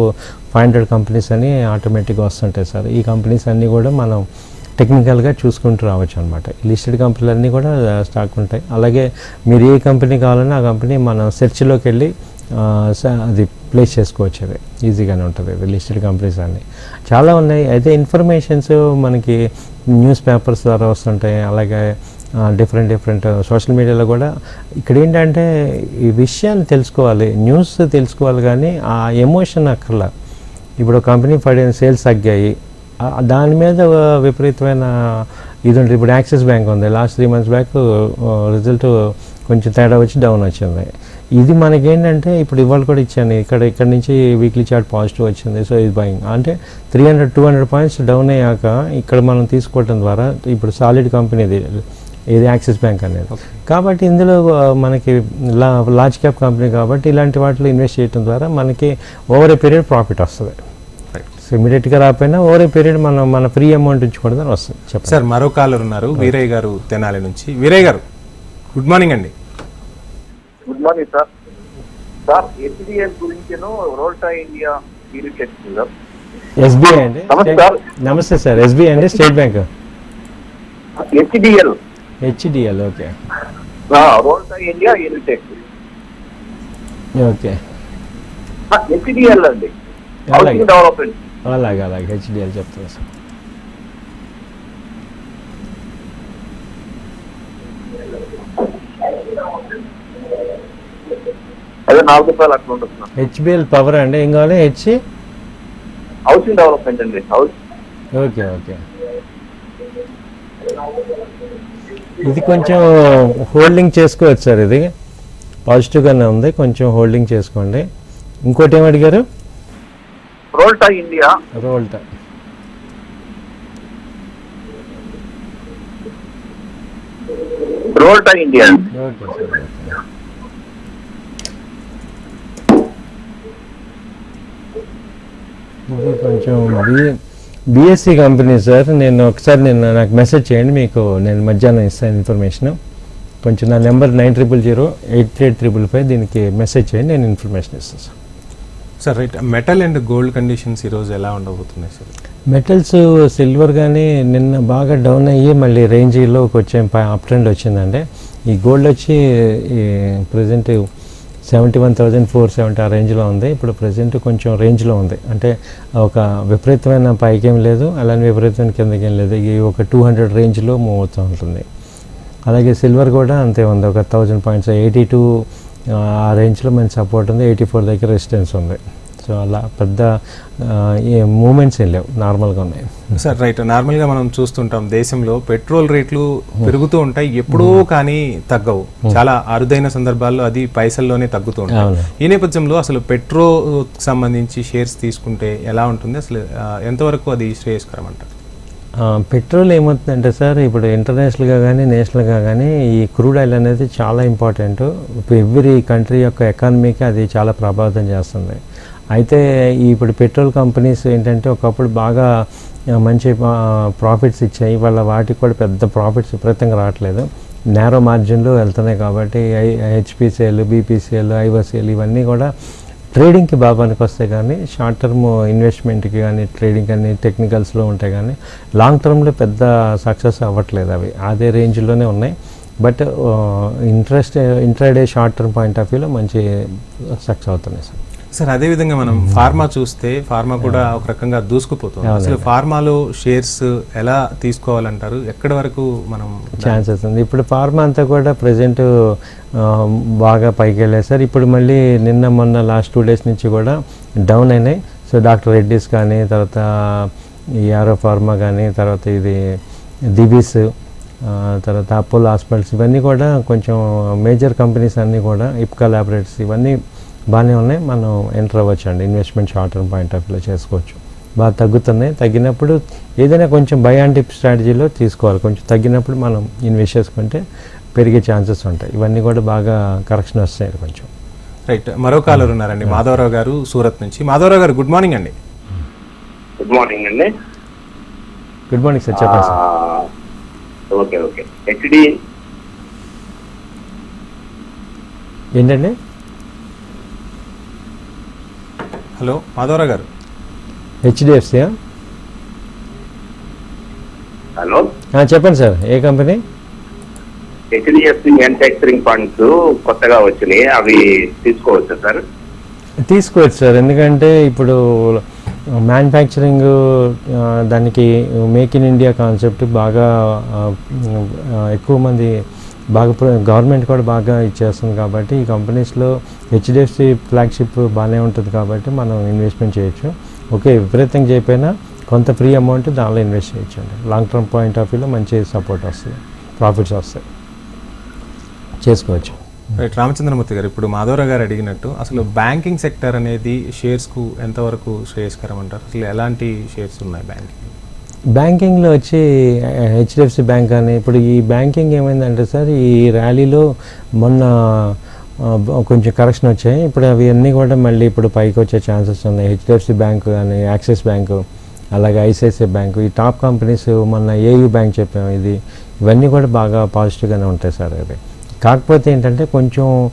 ఫైవ్ హండ్రెడ్ కంపెనీస్ అని ఆటోమేటిక్గా వస్తుంటాయి సార్. ఈ కంపెనీస్ అన్నీ కూడా మనం టెక్నికల్గా చూసుకుంటూ రావచ్చు అనమాట లిస్టెడ్ కంపెనీలు అన్నీ కూడా స్టాక్ ఉంటాయి. అలాగే మీరు ఏ కంపెనీ కావాలన్నా ఆ కంపెనీ మనం సెర్చ్లోకి వెళ్ళి అది ప్లేస్ చేసుకోవచ్చు అది ఈజీగానే ఉంటుంది అది లిస్టెడ్ కంపెనీస్ అన్నీ. చాలా ఉన్నాయి. అయితే ఇన్ఫర్మేషన్స్ మనకి న్యూస్ పేపర్స్ ద్వారా వస్తుంటాయి. అలాగే డిఫరెంట్ డిఫరెంట్ సోషల్ మీడియాలో కూడా. ఇక్కడ ఏంటంటే ఈ విషయాన్ని తెలుసుకోవాలి. న్యూస్ తెలుసుకోవాలి కానీ ఆ ఎమోషన్ అక్కర్లా. ఇప్పుడు కంపెనీ పడిన సేల్స్ తగ్గాయి. దాని మీద విపరీతమైన ఇది ఉంటుంది. ఇప్పుడు యాక్సిస్ బ్యాంక్ ఉంది. Last three months back result కొంచెం తేడా వచ్చి డౌన్ వచ్చింది. ఇది మనకేంటంటే ఇప్పుడు ఇవాళ కూడా ఇచ్చాను. ఇక్కడ ఇక్కడ నుంచి వీక్లీ చార్ట్ పాజిటివ్ వచ్చింది. సో ఇది బయింగ్ అంటే three hundred two hundred points down అయ్యాక ఇక్కడ మనం తీసుకోవడం ద్వారా ఇప్పుడు సాలిడ్ కంపెనీ ఇది. యాక్సిస్ బ్యాంక్ అనేది. కాబట్టి ఇందులో మనకి లా లార్జ్ క్యాప్ కంపెనీ కాబట్టి ఇలాంటి వాటిలో ఇన్వెస్ట్ చేయడం ద్వారా మనకి ఓవర్ ఏ పీరియడ్ ప్రాఫిట్ వస్తుంది. సో ఇమీడియట్గా రాకపోయినా ఓవర్ ఏ పీరియడ్ మనం మన ఫ్రీ అమౌంట్ ఉంచుకోవడం వస్తుంది. చెప్పండి. సార్ మరో కాలర్ ఉన్నారు. వీరయ్య గారు తెనాలి నుంచి. వీరయ్య గారు గుడ్ మార్నింగ్ అండి. Good morning sir. Sir HDL గురించి Rolta India Unitech sir SBI అండి? నమస్తే సార్. నమస్తే సార్. ఎస్బీఐ అండి state bank. HDL HDL okay. Rolta India Unitech okay. HDL అండి. అలాగే. అలాగే హెచ్డిఎల్ చెప్తాను సార్ అదే నాలుగు రూపాయలు అట్లా ఉంటుంది సార్. హెచ్బిఎల్ పవర్ అండి ఏం కావాలి? హెచ్ హౌసింగ్ డెవలప్మెంట్ అండి హౌస్ ఓకే ఓకే. ఇది కొంచెం హోల్డింగ్ చేసుకోవచ్చు సార్ ఇది. పాజిటివ్గానే ఉంది కొంచెం హోల్డింగ్ చేసుకోండి. ఇంకోటి ఏం అడిగారు? Rolta India Rolta Rolta India okay sir okay. ఇది కొంచెం బి బిఎస్సి కంపెనీ సార్ నేను ఒకసారి నేను నాకు మెసేజ్ చేయండి మీకు నేను మధ్యాహ్నం ఇస్తాను ఇన్ఫర్మేషన్. కొంచెం నా number nine triple zero eight three triple five దీనికి మెసేజ్ చేయండి నేను ఇన్ఫర్మేషన్ ఇస్తాను sir. Sir right. Metal and gold conditions ఈరోజు ఎలా ఉండబోతున్నాయి సార్? మెటల్స్ సిల్వర్ కానీ నిన్న బాగా డౌన్ అయ్యి మళ్ళీ రేంజ్లోకి వచ్చే అప్ ట్రెండ్ వచ్చిందండి. ఈ గోల్డ్ వచ్చి present seventy one thousand four seventy ఆ రేంజ్లో ఉంది. ఇప్పుడు ప్రజెంట్ కొంచెం రేంజ్లో ఉంది. అంటే ఒక విపరీతమైన పైకేం లేదు అలానే విపరీతమైన కిందకేం లేదు. ఈ ఒక టూ హండ్రెడ్ రేంజ్లో మూవ్ అవుతూ ఉంటుంది. అలాగే సిల్వర్ కూడా అంతే ఉంది. ఒక థౌజండ్ పాయింట్స్ ఎయిటీ టూ ఆ రేంజ్లో మంచి సపోర్ట్ ఉంది. ఎయిటీ ఫోర్ దగ్గర రెసిస్టెన్స్ ఉంది. సో అలా పెద్ద మూమెంట్స్ ఏం లేవు నార్మల్గా ఉన్నాయి. Sir right. నార్మల్గా మనం చూస్తుంటాం దేశంలో పెట్రోల్ రేట్లు పెరుగుతూ ఉంటాయి ఎప్పుడూ కానీ తగ్గవు. చాలా అరుదైన సందర్భాల్లో అది పైసల్లోనే తగ్గుతూ ఉంటాయి. ఈ నేపథ్యంలో అసలు పెట్రోల్ సంబంధించి షేర్స్ తీసుకుంటే ఎలా ఉంటుంది? అసలు ఎంతవరకు అది శ్రేయస్కరం అంటారు? పెట్రోల్ ఏమవుతుందంటే సార్ ఇప్పుడు ఇంటర్నేషనల్గా కానీ నేషనల్గా కానీ ఈ క్రూడ్ ఆయిల్ అనేది చాలా ఇంపార్టెంట్. ఎవ్రీ కంట్రీ యొక్క ఎకానమీకి అది చాలా ప్రభావితం చేస్తుంది. అయితే ఇప్పుడు పెట్రోల్ కంపెనీస్ ఏంటంటే ఒకప్పుడు బాగా మంచి ప్రాఫిట్స్ ఇచ్చాయి. వాళ్ళ వాటికి కూడా పెద్ద ప్రాఫిట్స్ విపరీతంగా రావట్లేదు. నేరో మార్జిన్లో వెళ్తున్నాయి కాబట్టి ఐ హెచ్పిసిఎల్ బీపీసీఎల్ ఐవసిఎల్ ఇవన్నీ కూడా ట్రేడింగ్కి బాగా పనికొస్తాయి కానీ షార్ట్ టర్మ్ ఇన్వెస్ట్మెంట్కి కానీ ట్రేడింగ్ కానీ టెక్నికల్స్లో ఉంటాయి కానీ లాంగ్ టర్మ్లో పెద్ద సక్సెస్ అవ్వట్లేదు అవి. అదే రేంజ్లోనే ఉన్నాయి. But interest intraday short term point of వ్యూలో మంచి సక్సెస్ అవుతున్నాయి సార్. సార్ అదే విధంగా మనం ఫార్మా చూస్తే ఫార్మా కూడా ఒక రకంగా దూసుకుపోతుంది. అసలు ఫార్మాలో షేర్స్ ఎలా తీసుకోవాలంటారు? ఎక్కడి వరకు మనం ఛాన్సెస్ ఉంది. ఇప్పుడు ఫార్మా అంతా కూడా ప్రజెంట్ బాగా పైకి వెళ్ళాయి. సార్ ఇప్పుడు మళ్ళీ నిన్న మొన్న లాస్ట్ టూ డేస్ నుంచి కూడా డౌన్ అయినాయి. సో డాక్టర్ రెడ్డిస్ కానీ తర్వాత ఈ ఆరో ఫార్మా కానీ తర్వాత ఇది దిబీస్ తర్వాత అపోలో హాస్పిటల్స్ ఇవన్నీ కూడా కొంచెం మేజర్ కంపెనీస్ అన్నీ కూడా ఇప్కా ల్యాబొరేటరీస్ ఇవన్నీ బాగానే ఉన్నాయి. మనం ఎంటర్ అవ్వచ్చు అండి investment short term point of వ్యూలో చేసుకోవచ్చు. బాగా తగ్గుతున్నాయి. తగ్గినప్పుడు ఏదైనా కొంచెం బై అండ్ టిప్ స్ట్రాటజీలో తీసుకోవాలి. కొంచెం తగ్గినప్పుడు మనం ఇన్వెస్ట్ చేసుకుంటే పెరిగే ఛాన్సెస్ ఉంటాయి. ఇవన్నీ కూడా బాగా కరెక్షన్ వస్తాయి కొంచెం. రైట్ మరో కాలర్ ఉన్నారండి. మాధవరావు గారు సూరత్ నుంచి. మాధవరావు గారు గుడ్ మార్నింగ్ అండి. గుడ్ మార్నింగ్ అండి. గుడ్ మార్నింగ్ సార్ చెప్పండి సార్ ఓకే ఓకే. హెచ్డి ఏంటండి? Hello Madhavarao garu. HDFC hello. చెప్పండి సార్ ఏ కంపెనీ? హెచ్డిఎఫ్సి మ్యానుఫ్యాక్చరింగ్ ఫండ్స్ కొత్తగా వచ్చినాయి అవి తీసుకోవచ్చా సార్? తీసుకోవచ్చు సార్ ఎందుకంటే ఇప్పుడు మ్యానుఫ్యాక్చరింగ్ దానికి మేక్ ఇన్ ఇండియా కాన్సెప్ట్ బాగా ఎక్కువ మంది బాగా గవర్నమెంట్ కూడా బాగా ఇచ్చేస్తుంది కాబట్టి ఈ కంపెనీస్లో హెచ్డిఎఫ్సి ఫ్లాగ్షిప్ బాగానే ఉంటుంది కాబట్టి మనం ఇన్వెస్ట్మెంట్ చేయొచ్చు. ఓకే విపరీతంగా చేయకపోయినా కొంత ఫ్రీ అమౌంట్ దానిలో ఇన్వెస్ట్ చేయొచ్చు అండి లాంగ్ టర్మ్ పాయింట్ ఆఫ్ వ్యూలో మంచి సపోర్ట్ వస్తుంది ప్రాఫిట్స్ వస్తాయి. చేసుకోవచ్చు. రైట్ రామచంద్రమూర్తి గారు ఇప్పుడు మాధవరావు గారు అడిగినట్టు అసలు బ్యాంకింగ్ సెక్టర్ అనేది షేర్స్కు ఎంతవరకు శ్రేయస్కరం అంటారు? అసలు ఎలాంటి షేర్స్ ఉన్నాయి బ్యాంకింగ్? బ్యాంకింగ్లో వచ్చి హెచ్డిఎఫ్సి బ్యాంక్ అని ఇప్పుడు ఈ బ్యాంకింగ్ ఏమైందంటే సార్ ఈ ర్యాలీలో మొన్న కొంచెం కరెక్షన్ వచ్చాయి. ఇప్పుడు అవి అన్నీ కూడా మళ్ళీ ఇప్పుడు పైకి వచ్చే ఛాన్సెస్ ఉన్నాయి. హెచ్డిఎఫ్సి బ్యాంక్ కానీ యాక్సిస్ బ్యాంకు అలాగే ఐసిఐసిఐ బ్యాంకు. ఈ టాప్ కంపెనీస్ మొన్న ఏయూ బ్యాంక్ చెప్పాము. ఇది ఇవన్నీ కూడా బాగా పాజిటివ్గానే ఉంటాయి సార్ అది కాకపోతే ఏంటంటే కొంచెం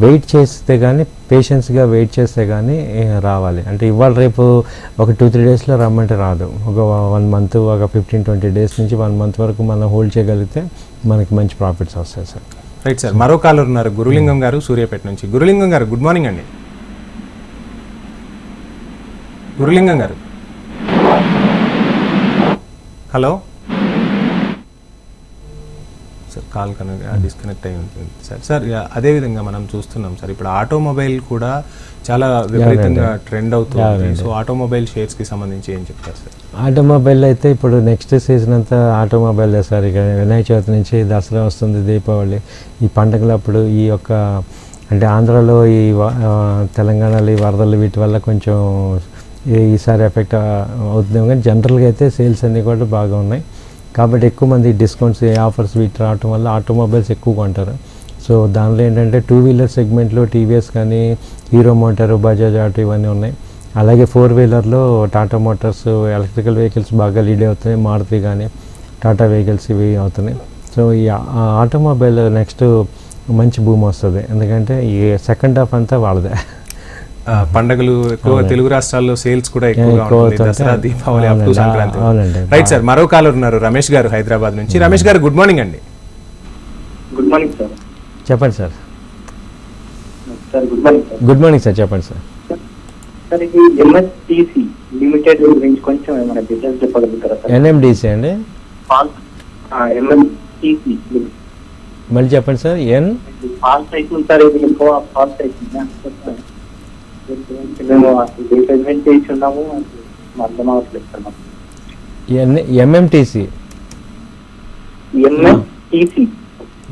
వెయిట్ చేస్తే కానీ పేషెన్స్గా వెయిట్ చేస్తే కానీ రావాలి. అంటే ఇవాళ రేపు ఒక టూ త్రీ డేస్లో రమ్మంటే రాదు. ఒక వన్ మంత్ ఒక ఫిఫ్టీన్ ట్వంటీ డేస్ నుంచి వన్ మంత్ వరకు మనం హోల్డ్ చేయగలిగితే మనకి మంచి ప్రాఫిట్స్ వస్తాయి సార్. Right sir. మరో కాలర్ ఉన్నారు గురులింగం గారు సూర్యాపేట నుంచి. గురులింగం గారు గుడ్ మార్నింగ్ అండి. Gurulingam garu. Hello. Sir call connect disconnect అయి ఉంటుంది సార్. సార్ అదేవిధంగా మనం చూస్తున్నాం సార్. ఇప్పుడు ఆటోమొబైల్ కూడా చాలా విపరీతంగా ట్రెండ్ అవుతుంది సో ఆటోమొబైల్ షేర్స్కి సంబంధించి ఏం చెప్తారు సార్? ఆటోమొబైల్ అయితే ఇప్పుడు నెక్స్ట్ సీజన్ అంతా ఆటోమొబైల్ సార్. ఇక వినాయక చవితి నుంచి దసరా వస్తుంది దీపావళి. ఈ పండుగలప్పుడు ఈ యొక్క అంటే ఆంధ్రాలో ఈ తెలంగాణలో ఈ వరదలు వీటి వల్ల కొంచెం ఈసారి ఎఫెక్ట్ అవుతుంది. కానీ జనరల్గా అయితే సేల్స్ అన్నీ కూడా బాగా ఉన్నాయి. కాబట్టి ఎక్కువ మంది డిస్కౌంట్స్ ఆఫర్స్ వీటి రావటం వల్ల ఆటోమొబైల్స్ ఎక్కువ కొంటారు. సో దానిలో ఏంటంటే టూ వీలర్ సెగ్మెంట్లో టీవీఎస్ కానీ హీరో మోటార్ బజాజ్ ఆటో ఇవన్నీ ఉన్నాయి. అలాగే ఫోర్ వీలర్లో టాటా మోటార్స్ ఎలక్ట్రికల్ వెహికల్స్ బాగా లీడ్ అవుతున్నాయి. మారుతి కానీ టాటా వెహికల్స్ ఇవి అవుతున్నాయి. సో ఈ ఆ- ఆటోమొబైల్ నెక్స్ట్ మంచి భూమి వస్తుంది. ఎందుకంటే ఈ సెకండ్ హాఫ్ అంతా వాళ్ళదే. పండగలు ఎక్కువ తెలుగు రాష్ట్రాల్లో సేల్స్ కూడా ఎక్కువగా ఉంటుంది. దసరా దీపావళి అప్ టు అవునండి, సంక్రాంతి. రైట్ సార్ మరో కాలర్ ఉన్నారు రమేష్ గారు హైదరాబాద్ నుంచి. రమేష్ గారు గుడ్ మార్నింగ్ అండి. Good morning sir. చెప్పండి sir. Sir good morning sir. Good morning sir చెప్పండి సార్. సార్ ఇది ఎంఎస్టిసి లిమిటెడ్ గురించి కొంచెం ఏమైనా డీటెయిల్స్ చెప్పగలుగుతారా సార్? ఎన్ఎండిసి అండి? ఎంఎస్టిసి మళ్ళీ చెప్పండి సార్. ఎన్ అవుతుంది సార్ ఇది అవుతుంది మేము అసలు చేసి ఉన్నాము అర్థం ఎంఎంటీసీ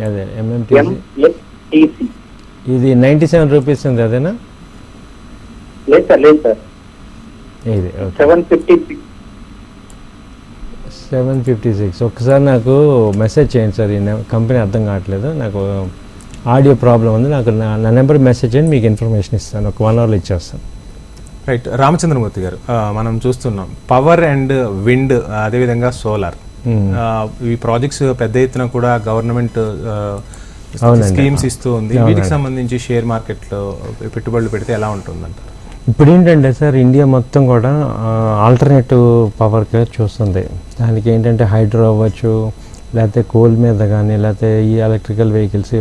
అదే ఎంఎంటీసీ ఇది నైంటీ సెవెన్ రూపీస్ ఉంది అదేనా? లేదు సార్ లేదు సార్. ఇది seven fifty six seven fifty six ఒకసారి నాకు మెసేజ్ చేయండి సార్ ఈ కంపెనీ అర్థం కావట్లేదు. నాకు ఆడియో ప్రాబ్లం ఉంది నాకు నా నా నెంబర్ మెసేజ్ చేయండి మీకు ఇన్ఫర్మేషన్ ఇస్తాను. ఒక వన్ అవర్లో ఇచ్చేస్తాను. రైట్. రామచంద్రమూర్తి గారు మనం చూస్తున్నాం. పవర్ అండ్ విండ్ అదేవిధంగా సోలార్. ఈ ప్రాజెక్ట్స్ పెద్ద ఎత్తున కూడా గవర్నమెంట్. స్కీమ్స్ ఇస్తూ ఉంది. వీటికి సంబంధించి షేర్ మార్కెట్లో పెట్టుబడులు పెడితే ఎలా ఉంటుందంటారు? ఇప్పుడు ఏంటంటే సార్ ఇండియా మొత్తం కూడా ఆల్టర్నేటివ్ పవర్కి చూస్తుంది. దానికి ఏంటంటే హైడ్రో అవ్వచ్చు లేకపోతే కోల్ మీద కానీ లేకపోతే ఈ ఎలక్ట్రికల్ వెహికల్స్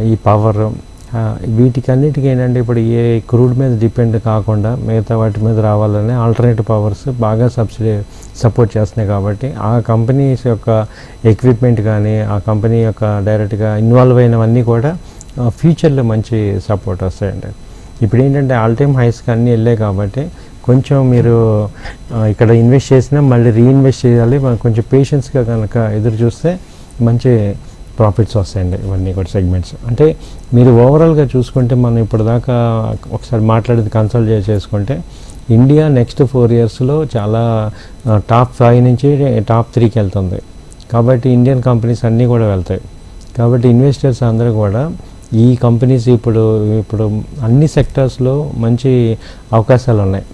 ఈ పవర్ వీటికి ఏంటంటే ఇప్పుడు ఏ క్రూడ్ మీద డిపెండ్ కాకుండా మిగతా వాటి మీద రావాలని ఆల్టర్నేటివ్ పవర్స్ బాగా సబ్సిడీ సపోర్ట్ చేస్తున్నాయి కాబట్టి ఆ కంపెనీస్ యొక్క ఎక్విప్మెంట్ కానీ ఆ కంపెనీ యొక్క డైరెక్ట్గా ఇన్వాల్వ్ అయినవన్నీ కూడా ఫ్యూచర్లో మంచి సపోర్ట్ వస్తాయండి. ఇప్పుడు ఏంటంటే ఆల్ టైమ్ హైస్కి అన్నీ వెళ్ళాయి కాబట్టి కొంచెం మీరు ఇక్కడ ఇన్వెస్ట్ చేసినా మళ్ళీ రీఇన్వెస్ట్ చేయాలి. మనం కొంచెం పేషెన్స్గా కనుక ఎదురు చూస్తే మంచి ప్రాఫిట్స్ వస్తాయండి ఇవన్నీ కూడా సెగ్మెంట్స్ అంటే మీరు ఓవరాల్గా చూసుకుంటే మనం ఇప్పటిదాకా ఒకసారి మాట్లాడేది కన్సల్ట్ చేసుకుంటే ఇండియా నెక్స్ట్ ఫోర్ ఇయర్స్లో చాలా టాప్ ఫైవ్ నుంచి టాప్ త్రీకి వెళ్తుంది. కాబట్టి ఇండియన్ కంపెనీస్ అన్నీ కూడా వెళ్తాయి. కాబట్టి ఇన్వెస్టర్స్ అందరూ కూడా ఈ కంపెనీస్ ఇప్పుడు ఇప్పుడు అన్ని సెక్టర్స్లో మంచి అవకాశాలు ఉన్నాయి.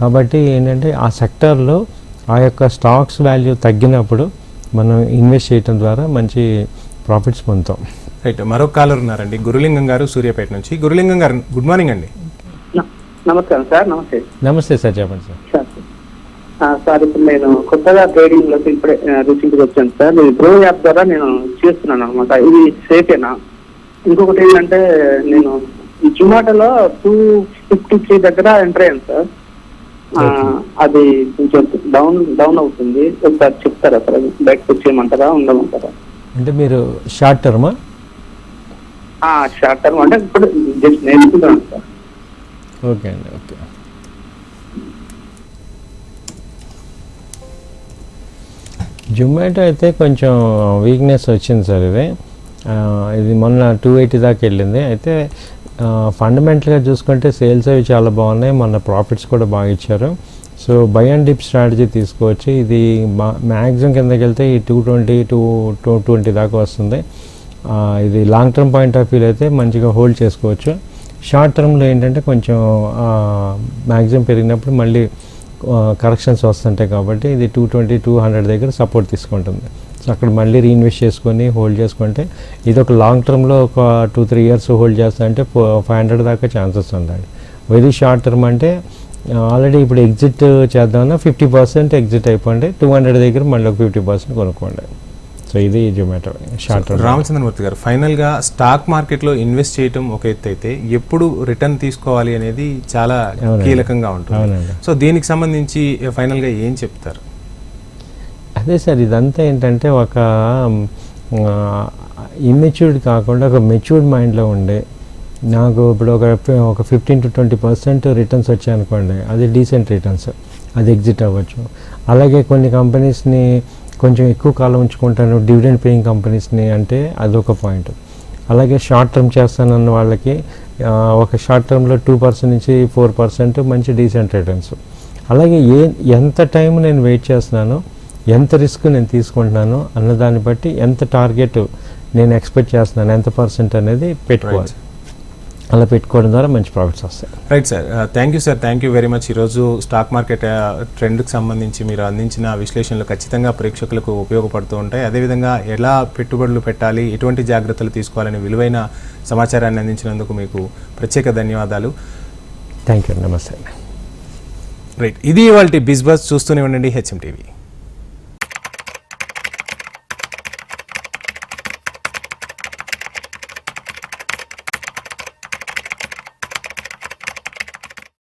కాబట్టి ఏంటంటే ఆ సెక్టార్లో ఆ యొక్క స్టాక్స్ వాల్యూ తగ్గినప్పుడు మనం ఇన్వెస్ట్ చేయటం ద్వారా మంచి ప్రాఫిట్స్ పొందుతాం రైట్ మరొక కాలర్ ఉన్నారండి. గురులింగం గారు సూర్యాపేట నుంచి. గురులింగం గారు గుడ్ మార్నింగ్ అండి. నమస్కారం సార్ నమస్తే. నమస్తే సార్ చెప్పండి సార్. సార్ ఆ, సార్ ఇప్పుడు నేను కొత్తగా ట్రేడింగ్లోకి ఇప్పుడే రీసెంట్గా వచ్చాను సార్. నేను గ్రో యాప్ ద్వారా నేను చేస్తున్నాను అనమాట ఇది సేఫేనా ఇంకొకటి ఏంటంటే నేను ఈ జొమాటోలో టూ ఫిఫ్టీ త్రీ దగ్గర ఎంటర్ అయ్యాను సార్. అది కొంచెం డౌన్ డౌన్ అవుతుంది. ఒకసారి చెప్తారా సార్? బయటకు వచ్చేయమంటారా? ఉండమంటారా? అంటే మీరు షార్ట్ టర్మా షార్ట్ టర్మ్ అంటే ఇప్పుడు జస్ట్ సార్. ఓకే అండి ఓకే జొమాటో అయితే కొంచెం వీక్నెస్ వచ్చింది సార్ ఇది. ఇది మొన్న టూ ఎయిటీ దాకా వెళ్ళింది. అయితే ఫండమెంటల్గా చూసుకుంటే సేల్స్ అవి చాలా బాగున్నాయి. మొన్న ప్రాఫిట్స్ కూడా బాగా ఇచ్చారు. So buy and dip strategy తీసుకోవచ్చు ఇది మ్యాక్సిమం కిందకి వెళ్తే ఈ two twenty two two twenty దాకా వస్తుంది. ఇది long term point of view అయితే మంచిగా హోల్డ్ చేసుకోవచ్చు. షార్ట్ టర్మ్లో ఏంటంటే కొంచెం మ్యాక్సిమం పెరిగినప్పుడు మళ్ళీ కరెక్షన్స్ వస్తుంటాయి కాబట్టి ఇది టూ ట్వంటీ టూ హండ్రెడ్ దగ్గర సపోర్ట్ తీసుకుంటుంది. సో అక్కడ మళ్ళీ రీఇన్వెస్ట్ చేసుకొని హోల్డ్ చేసుకుంటే ఇది ఒక లాంగ్ టర్మ్లో ఒక టూ త్రీ ఇయర్స్ హోల్డ్ చేస్తా అంటే ఫైవ్ హండ్రెడ్ దాకా ఛాన్సెస్ ఉందండి. వెరీ షార్ట్ టర్మ్ అంటే ఆల్రెడీ ఇప్పుడు ఎగ్జిట్ చేద్దామన్నా ఫిఫ్టీ పర్సెంట్ ఎగ్జిట్ అయిపోండి టూ హండ్రెడ్ దగ్గర మళ్ళీ ఒక ఫిఫ్టీ పర్సెంట్ కొనుక్కోండి. సో ఇది జొమాటో షార్ట్ రామచంద్రమూర్తి గారు ఫైనల్గా స్టాక్ మార్కెట్లో ఇన్వెస్ట్ చేయటం ఒక ఎత్తు అయితే ఎప్పుడు రిటర్న్ తీసుకోవాలి అనేది చాలా. కీలకంగా ఉంటుంది. సో దీనికి సంబంధించి ఫైనల్గా ఏం చెప్తారు? అదే సార్ ఇదంతా ఏంటంటే ఒక ఇమ్మెచ్యూర్డ్ కాకుండా ఒక మెచ్యూర్డ్ మైండ్లో ఉండే నాకు ఇప్పుడు ఒక ఒక fifteen to twenty percent returns వచ్చాయనుకోండి అది డీసెంట్ రిటర్న్స్ అది ఎగ్జిట్ అవ్వచ్చు. అలాగే కొన్ని కంపెనీస్ని కొంచెం ఎక్కువ కాలం ఉంచుకుంటాను డివిడెండ్ పేయింగ్ కంపెనీస్ని అంటే అదొక పాయింట్ అలాగే షార్ట్ టర్మ్ చేస్తానన్న వాళ్ళకి ఒక షార్ట్ టర్మ్లో టూ పర్సెంట్ నుంచి ఫోర్ పర్సెంట్ మంచి డీసెంట్ రిటర్న్స్ అలాగే ఏ ఎంత టైం నేను వెయిట్ చేస్తున్నానో ఎంత రిస్క్ నేను తీసుకుంటున్నాను అన్న దాన్ని బట్టి ఎంత టార్గెట్ నేను ఎక్స్పెక్ట్ చేస్తున్నాను ఎంత పర్సెంట్ అనేది పెట్టుకోవాలి. అలా పెట్టుకోవడం ద్వారా మంచి ప్రాఫిట్స్ వస్తాయి. Right sir thank you sir thank you very much ఈరోజు స్టాక్ మార్కెట్ ట్రెండ్కి సంబంధించి మీరు అందించిన విశ్లేషణలు ఖచ్చితంగా ప్రేక్షకులకు ఉపయోగపడుతూ ఉంటాయి. అదేవిధంగా ఎలా పెట్టుబడులు పెట్టాలి ఎటువంటి జాగ్రత్తలు తీసుకోవాలని విలువైన సమాచారాన్ని అందించినందుకు మీకు ప్రత్యేక ధన్యవాదాలు. థ్యాంక్ యూ నమస్తే రైట్ ఇది ఇవాళ బిజ్ బస్ చూస్తూనే ఉండండి హెచ్ఎం టీవీ